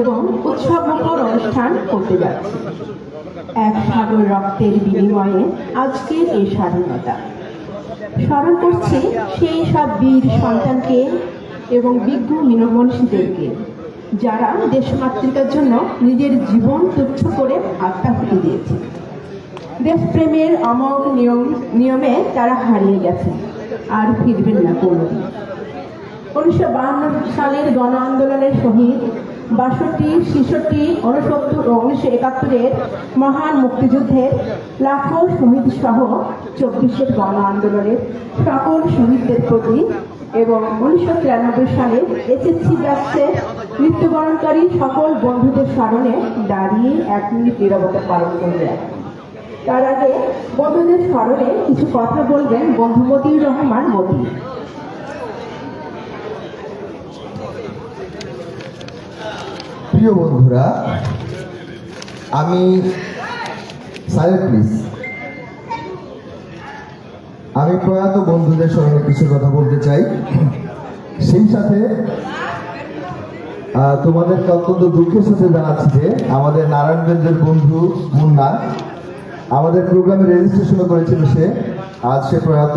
এবং উৎসব মুখর অনুষ্ঠান করতে যাচ্ছে। এক সাগর রক্তের বিনিময়ে আজকের এই স্বাধীনতা। স্মরণ করছি সেই সব বীর সন্তানকে এবং বিজ্ঞ মনীষীদেরকে যারা দেশমাতৃকার জন্য নিজের জীবন তুচ্ছ করে আত্মাহুতি দিয়েছে। দেশপ্রেমের অমোঘ নিয়ম নিয়মে তারা হারিয়ে গেছে। আর ফিরবেন না কোনোদিন। উনিশশো সালের গণ আন্দোলনের শহীদ বাষট্টি, ছেষট্টি উনসত্তর ও উনিশশো একাত্তরের মহান মুক্তিযুদ্ধের লাখো শহীদ সহ চব্বিশের গণ আন্দোলনের সকল শহীদদের প্রতি এবং উনিশশো তিরানব্বই সালে এসএসসি ব্যাচে মৃত্যুবরণকারী সকল বন্ধুদের স্মরণে দাঁড়িয়ে এক মিনিট নিরবতা পালন করবে তার আগে বন্ধুদের স্মরণে কিছু কথা বলবেন বন্ধু রহমান মতি। প্রিয় বন্ধুরা, আমি প্লিজ আমি প্রয়াত বন্ধুদের সঙ্গে কিছু কথা বলতে চাই। সেই সাথে তোমাদেরকে অত্যন্ত দুঃখের সাথে জানাচ্ছি যে আমাদের নারায়ণগঞ্জের বন্ধু মুন্না, আমাদের প্রোগ্রামে রেজিস্ট্রেশনও করেছিল সে। আজ সে প্রয়াত।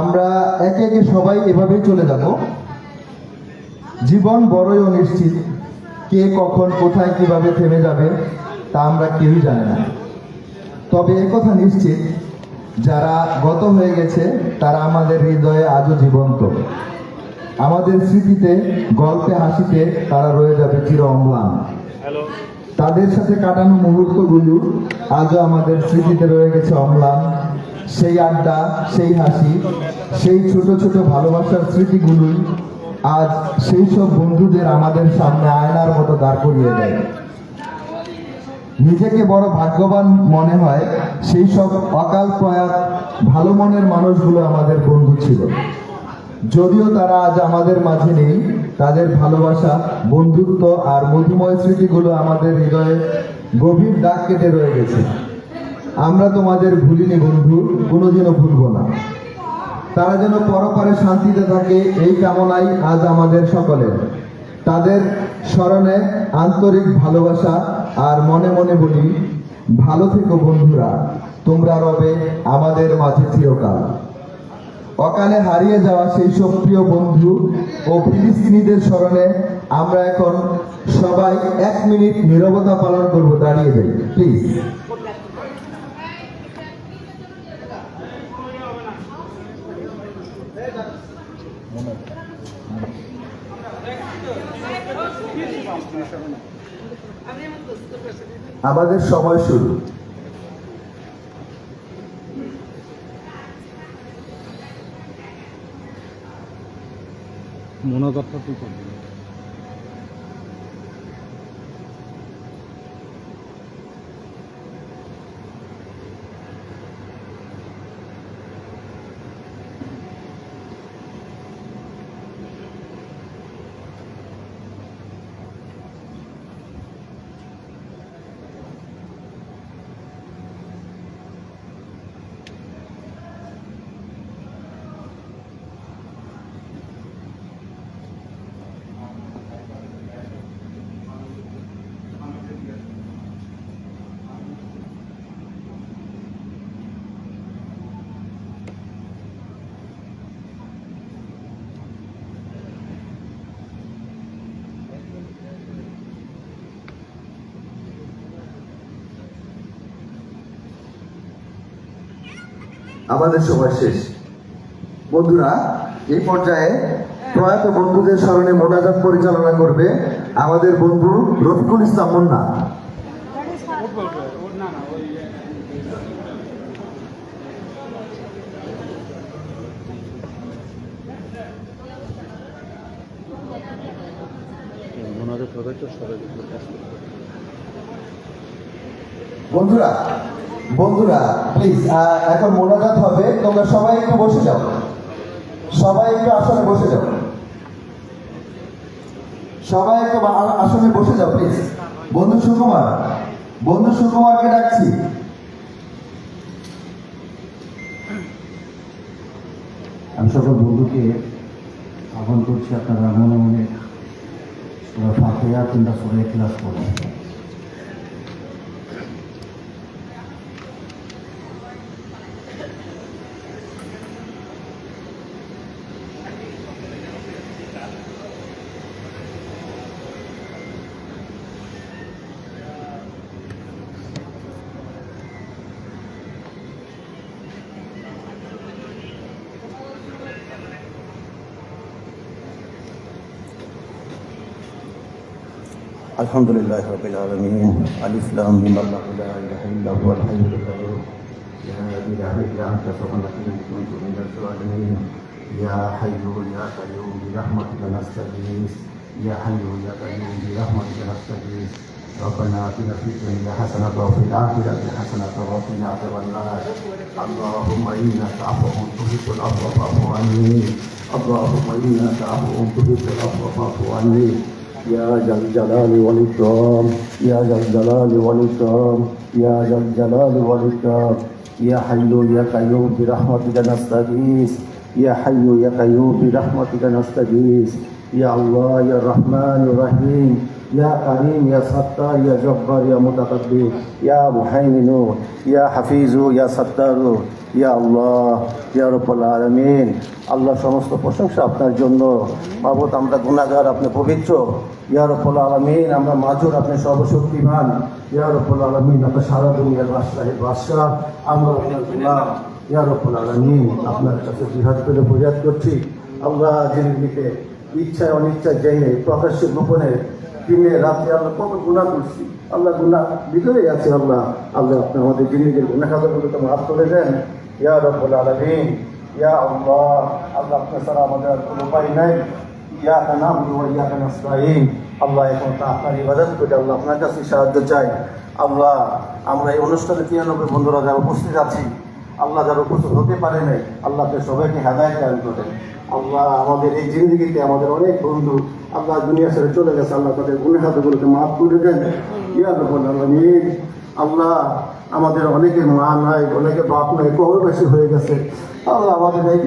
আমরা একে একে সবাই এভাবেই চলে যাব। জীবন বড়ই অনিশ্চিত। কে কখন কোথায় কীভাবে থেমে যাবে তা আমরা কেউই জানি না। তবে কথা নিশ্চিত যারা গত হয়ে গেছে তারা আমাদের হৃদয়ে আজও জীবন্ত। আমাদের স্মৃতিতে গল্পে হাসিতে তারা রয়ে যাবে চির অম্লান। তাদের সাথে কাটানো মুহূর্তগুলো আজও আমাদের স্মৃতিতে রয়ে গেছে অম্লান। সেই আড্ডা সেই হাসি সেই ছোট ছোট ভালোবাসার স্মৃতিগুলোই আজ সেই সব বন্ধুদের আমাদের সামনে আয়নার মতো দাঁড় করিয়ে দেয়। নিজেকে বড় ভাগ্যবান মনে হয়, সেই সব অকাল প্রয়াত, ভালো মনের মানুষগুলো আমাদের বন্ধু ছিল। যদিও তারা আজ আমাদের মাঝে নেই, তাদের ভালোবাসা, বন্ধুত্ব আর মধুময় স্মৃতিগুলো আমাদের হৃদয়ে গভীর দাগ কেটে রয়ে গেছে। আমরা তোমাদের ভুলিনি বন্ধু, কোনোদিনও ভুলবো না। তারা যেন পরপারে শান্তিতে থাকে, এই কামনাই আজ আমাদের সকলের। তাদের স্মরণে আন্তরিক ভালোবাসা আর মনে মনে বলি, ভালো থেকো বন্ধুরা, তোমরা রবে আমাদের মাঝে চিরকাল। অকালে হারিয়ে যাওয়া সেই সব প্রিয় বন্ধু ও ফিলিস্তিনিদের স্মরণে আমরা এখন সবাই এক মিনিট নীরবতা পালন করব, দাঁড়িয়ে যাই প্লিজ আমাদের সময় শুরু। মোনাজাতটা তুই করবি? আমাদের সময় শেষ। বন্ধুরা এই পর্যায়ে প্রয়াত বন্ধুদের স্মরণে মোনাজাত পরিচালনা করবে আমাদের বন্ধু রফিকুল ইসলাম মুন্না। বন্ধুরা বন্ধুরা প্লিজ এখন মোনাজাত হবে, তোমরা সবাই একটু বসে যাও। সবাই একটু আসনে বসে যাও। সবাই একটু আসনে বসে যাও প্লিজ বন্ধু সুকুমার, বন্ধু সুকুমারকে ডাকছি। আমি সকল বন্ধুকে আহ্বান করছি, আপনারা মনে মনে সুরা ফাতিহা কিংবা ইখলাস পড়ুন। الحمد لله رب العالمين. ألف لام ميم. الله لا إله إلا هو الحي القيوم. لا إله إلا أنت سبحانك إني كنت من الظالمين يا حي يا قيوم. برحمتك نستغيث. يا حي يا قيوم. برحمتك نستغيث. ربنا آتنا في الدنيا حسنة وفي الآخرة حسنة وقنا عذاب النار. اللهم إنك عفو تحب العفو فاعف عني. اللهم إنك عفو تحب العفو فاعف عني. يا ذا الجلال والإكرام يا ذا الجلال والإكرام يا ذا الجلال والإكرام. يا حي يا قيوم برحمتك نستغيث يا حي يا قيوم برحمتك نستغيث. يا الله يا الرحمن الرحيم يا كريم يا ستار يا جبار يا متكبر يا مهيمن يا حفيظ يا ستار ইয়া আল্লাহ, ইয়া রব্বুল আলামিন। আল্লাহ সমস্ত প্রশংসা আপনার জন্য। বাবত আমরা গুণাগার আপনি পবিত্র। ইয়া রব্বুল আলামিন, আমরা মাজুর, আপনি সর্বশক্তিমান। ইয়া রব্বুল আলামিন, আমরা সারা দুনিয়ার বাদশাহের বাদশাহ আমরা আপনার গুলাম। ইয়া রব্বুল আলামিন, আপনার কাছে জিহাদ করে ফরিয়াদ করছি। আল্লাহ জিন্দগিতে ইচ্ছায় অনিচ্ছায় জেনে, প্রকাশ্যে গোপনে, দিনে, রাতে আল্লাহ কত গুণা করছি। আল্লাহ গুণা ভিতরেই আছে, আল্লাহ। আল্লাহ আপনি আমাদের জিন্দগির গুণা খাতাগুলোকে মাফ করে দেন। ইয়া রব্বুল আলামিন, ইয়া আল্লাহ আল্লাহ আপনার আমাদের আর কোনো উপায় নাই। ইয়া কানা ইয়া কানা আল্লাহ এখন তা আপনার ইবাদত করে আল্লাহ আপনার কাছে সাহায্য চাই আল্লাহ, আমরা এই অনুষ্ঠানে তিরানব্বই বন্ধুরা যারা উপস্থিত আছি। আল্লাহ যারা উপস্থিত হতে পারে নাই আল্লাহ আপনার সবাইকে হেদায়ত দান করেন। আল্লাহ আমাদের এই জিন্দগিতে আমাদের অনেক বন্ধু, আল্লাহ দুনিয়া ছেড়ে চলে গেছে, আল্লাহ তাদের গুণের মাফ করে দেন। ইয়া রব্বুল আলামিন, আল্লাহ আমাদের অনেকে মা নাই অনেকে বাপ নাই কবর বেশি হয়ে গেছে। আল্লাহ আমাদের এই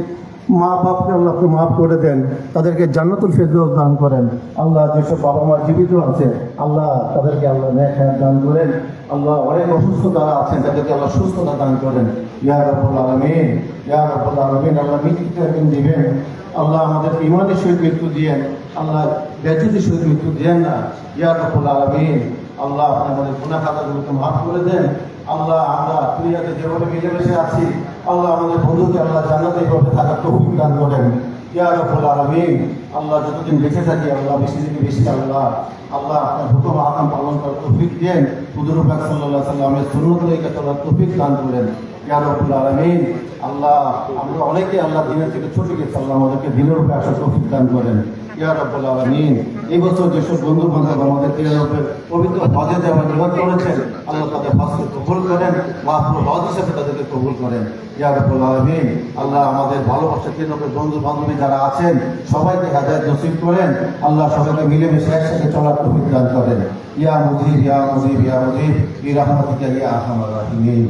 মা বাপকে আল্লাহ মাফ করে দেন, তাদেরকে জান্নাতুল ফেরদৌস দান করেন। আল্লাহ যেসব বাবা মা জীবিত আছে, আল্লাহ তাদেরকে আল্লাহ ন্যায় দান করেন। আল্লাহ অনেক অসুস্থ যারা আছেন, তাদেরকে আল্লাহ সুস্থতা দান করেন। ইয়া রব্বুল আলামিন, ইয়া রব্বুল আলামিন, আল্লাহ একদিন দিবেন। আল্লাহ আমাদের ইমানের সহিত মৃত্যু দিয়েন। আল্লাহ ব্যক্তিদের সহিত মৃত্যু দিয়েন না। ইয়া রব্বুল আলামিন আল্লাহ আপনি আমাদের গুনাহ খাতাগুলোকে মাফ করে দেন। আল্লাহ, আমরা দুনিয়াতে যেভাবে মিলেমিশে আছি, আল্লাহ আমাদের বন্ধুকে আল্লাহ জানাতে এইভাবে থাকার তৌফিক দান করেন। ইয়া রব্বুল আলামিন, আল্লাহ যতদিন বেঁচে থাকি, আল্লাহ বেশি থেকে বেশি আল্লাহ আল্লাহ আপনার হুকুম আকাম পালন করার তৌফিক দেন। সাল্লাল্লাহু আলাইহি সাল্লামের সুন্নত রেখে চলার তৌফিক দান করেন। ইয়া রব্বুল আলামিন, আল্লাহ, আমরা অনেকে আল্লাহ দিনের থেকে ছুটে গেছে, আল্লাহ আমাদেরকে দিনের উপরে আসার তৌফিক দান করেন। ইয়া রব্বুল আলামিন, এই বছর যেসব বন্ধু বান্ধব আমাদের তিরানব্বই পবিত্র হজে যাওয়ার আল্লাহ করেন, মাহফুল হজ হিসেবে আল্লাহ আমাদের ভালোবাসা তিরানব্বই বন্ধু বান্ধবী যারা আছেন, সবাইকে হাজার করেন, আল্লাহ সবাইকে মিলেমিশে একসাথে চলার দান করেন। ইয়া মুজিব ইয়া মুজিব ইয়া মুজিব ইয়া রহমাতিকা, ইয়া আরহামার রাহিমিন।